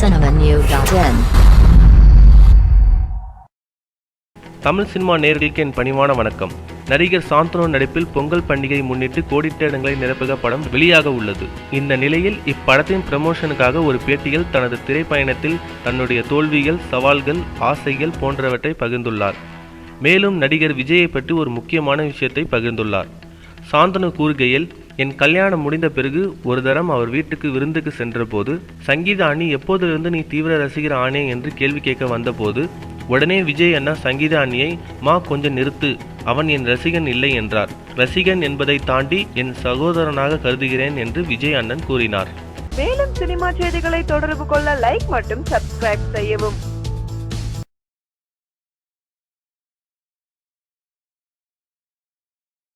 cinemanew.in Tamil cinema நேர்களுக்கு என் பணிவான வணக்கம். நடிகர் சாந்தனு நடிப்பில் பொங்கல் பண்டிகையை முன்னிட்டு கோடிட்ட இடங்களை நிரப்புக படம் வெளியாக உள்ளது. இந்த நிலையில் இப்படத்தின் ப்ரமோஷனுக்காக ஒரு பேட்டியில் தனது திரைப்பயணத்தில் தன்னுடைய தோல்விகள் சவால்கள் ஆசைகள் போன்றவற்றை பகிர்ந்துள்ளார். மேலும் நடிகர் விஜயை பற்றி ஒரு முக்கியமான விஷயத்தை பகிர்ந்துள்ளார். சாந்தனு கூறுகையில் என் கல்யாணம் முடிந்த பிறகு ஒரு தரம் அவர் வீட்டுக்கு விருந்துக்கு சென்றபோது சங்கீத அணி எப்போதிலிருந்து நீ தீவிர ரசிகர் ஆனே என்று கேள்வி கேட்க வந்தபோது உடனே விஜய் அண்ணா சங்கீத அணியை மா கொஞ்சம் நிறுத்து அவன் என் ரசிகன் இல்லை என்றார். ரசிகன் என்பதை தாண்டி என் சகோதரனாக கருதுகிறேன் என்று விஜய் அண்ணன் கூறினார். மேலும் சினிமா செய்திகளை தொடர்பு கொள்ள லைக் மற்றும் சப்ஸ்கிரைப் செய்யவும்.